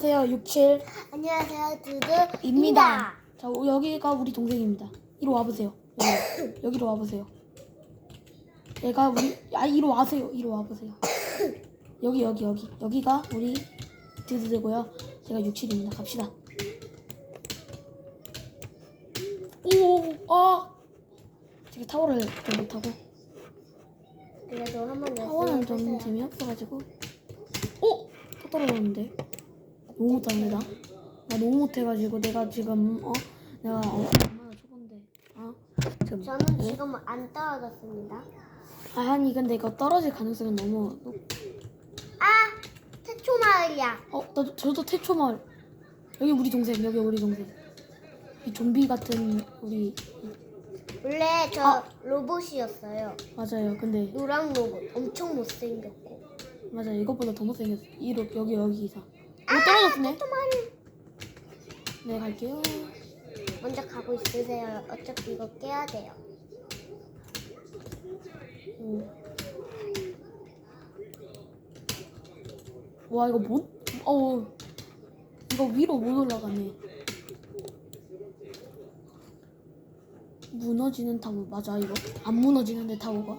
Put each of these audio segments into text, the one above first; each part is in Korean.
안녕하세요. 67입니다. 안녕하세요, 두두입니다. 자, 여기가 우리 동생입니다. 이리 와보세요. 여기, 여기로 와보세요. 얘가 우리, 아, 이리 와세요. 이리 와보세요. 여기, 여기, 여기. 여기가 우리 드드드고요. 제가 67입니다. 갑시다. 오, 아! 제가 타워를 좀 못하고. 그래도 한번 타워는 좀. 재미없어가지고. 오! 또 떨어졌는데. 너무 못합니다. 나 너무 못해가지고 내가 지금 어 내가 어, 얼마나 초본데 어 지금 저는 네? 지금 안 떨어졌습니다. 아, 아니 근데 이거 떨어질 가능성은 너무 높... 아, 태초 마을이야. 어 나도 저도 태초 마을 여기 우리 동생 여기 우리 동생 이 좀비 같은 우리 원래 저 아. 로봇이었어요. 맞아요 근데 노랑 로봇, 엄청 못생겼고. 맞아요 이것보다 더 못생겼어 이로 여기 여기 이상 오 떨어졌네 태초 마을. 네 갈게요 먼저 가고 있으세요. 어차피 이거 깨야 돼요. 오. 와 이거 못 어우 이거 위로 못 올라가네 무너지는 타워 맞아 이거 안 무너지는데 타워가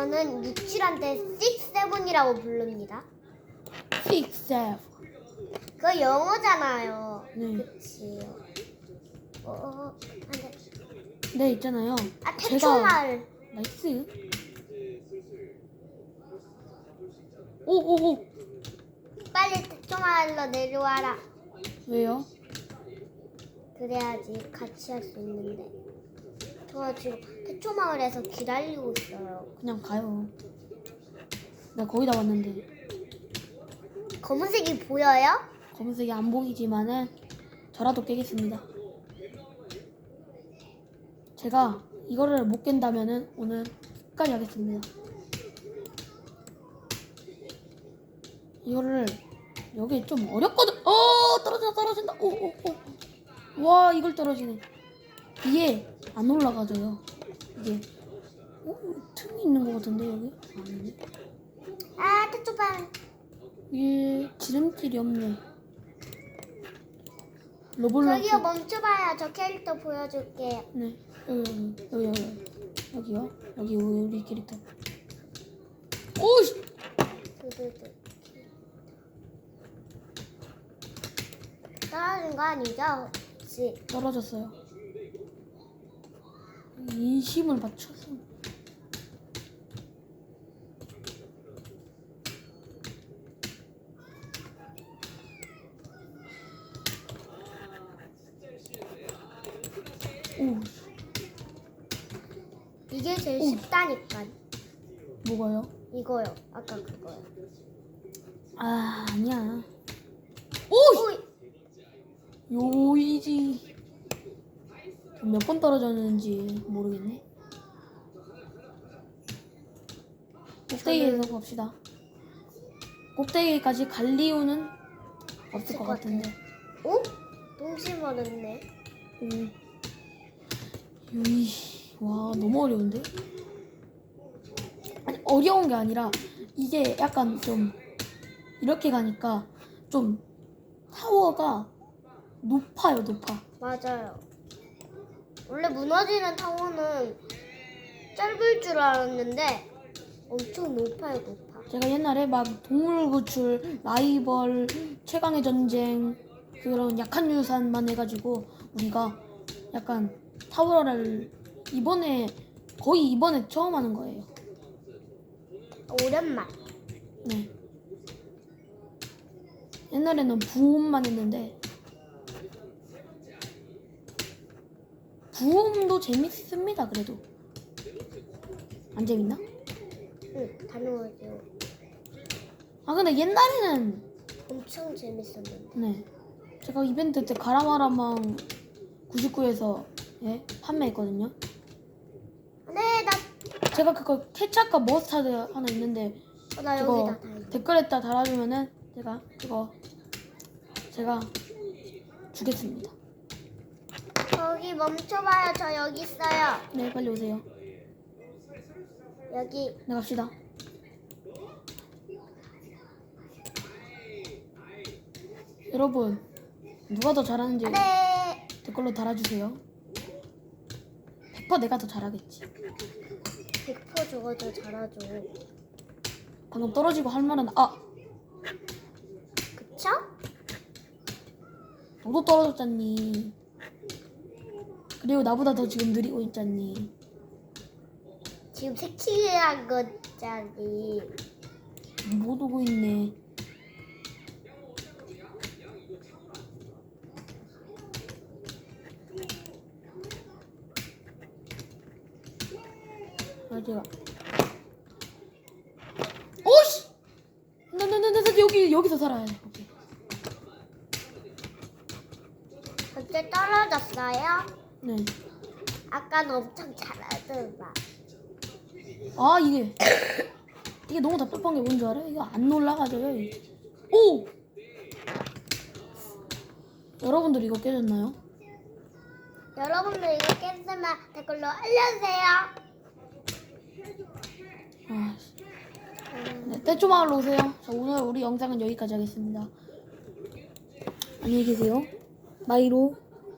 저는 67한테 6, 7이라고 부릅니다. six seven 그거 영어잖아요. 네. 그치. 어, 어, 안 돼. 네 있잖아요 아, 태초 제가 마을. 나이스 오 오 오 빨리 태초 마을로 내려와라. 왜요 그래야지 같이 할 수 있는데. 저 지금 태초 마을에서 기다리고 있어요. 그냥 가요 나 거의 다 왔는데 검은색이 보여요? 검은색이 안 보이지만은 저라도 깨겠습니다. 제가 이거를 못 깬다면은 오늘 끝까지 하겠습니다. 이거를 여기 좀 어렵거든. 어 떨어진다 떨어진다. 오오오. 와 이걸 떨어지네. 이게 안 올라가져요. 이게 어 틈이 있는 것 같은데 여기 아니네. 아, 마을. 이게 지름길이 없네. 로블록스. 저기요 멈춰봐요. 저 캐릭터 보여줄게요. 네. 여기 여기 여기 여기 여기요. 여기 우리 캐릭터. 오씨. 두두두. 떨어진 거 아니죠? 혹시? 떨어졌어요. 인심을 맞춰서. 오, 이게 제일 오. 쉽다니까. 뭐가요? 이거요. 아까 그거요. 아, 아니야. 오, 오이. 요이지. 몇 번 떨어졌는지 모르겠네. 꼭대기에서 봅시다. 꼭대기까지 갈 이유는 없을 것것 같은데. 오? 동심 얻었네. 오. 요이. 와, 너무 어려운데? 아니, 어려운 게 아니라 이게 약간 좀 이렇게 가니까 좀 타워가 높아요, 높아. 맞아요. 원래 무너지는 타워는 짧을 줄 알았는데 엄청 높아요, 높아. 제가 옛날에 막 동물 구출, 라이벌, 최강의 전쟁 그런 약한 유산만 해가지고 우리가 약간 타워를 이번에 거의 이번에 처음 하는 거예요. 오랜만. 네. 옛날에는 부음만 했는데 부음도 재밌습니다. 그래도 안 재밌나? 응, 다녀오죠. 아 근데 옛날에는 엄청 재밌었는데. 네. 제가 이벤트 때 가라마라망 99에서 예, 판매했거든요. 네, 나, 제가 그거 케찹과 머스타드 하나 있는데 어, 나 그거 여기다 다. 댓글에다 달아주면은 제가 그거 제가 주겠습니다. 저기 멈춰봐요. 저 여기 있어요. 네, 빨리 오세요. 여기 네, 갑시다. 여러분, 누가 더 잘하는지 네. 댓글로 달아주세요. 100% 내가 더 잘하겠지. 100% 저거 더 잘하죠. 방금 떨어지고 할 말은 아, 그쵸? 너도 떨어졌잖니. 그리고 나보다 더 지금 느리고 있잖니. 지금 색칠한 거짜리. 못 오고 있네. 어디가? 오씨! 나나나나 여기 여기서 살아야 돼. 오케이. 어째 떨어졌어요? 네. 아까는 엄청 잘하더만. 아 이게 이게 너무 답답한 게 뭔지 알아? 이거 안 올라가져요. 이게. 오! 여러분들 이거 깨졌나요? 여러분들 이거 깼으면 댓글로 알려주세요. 아, 씨. 네, 떼조마을로 오세요. 자, 오늘 우리 영상은 여기까지 하겠습니다. 안녕히 계세요. 마이로.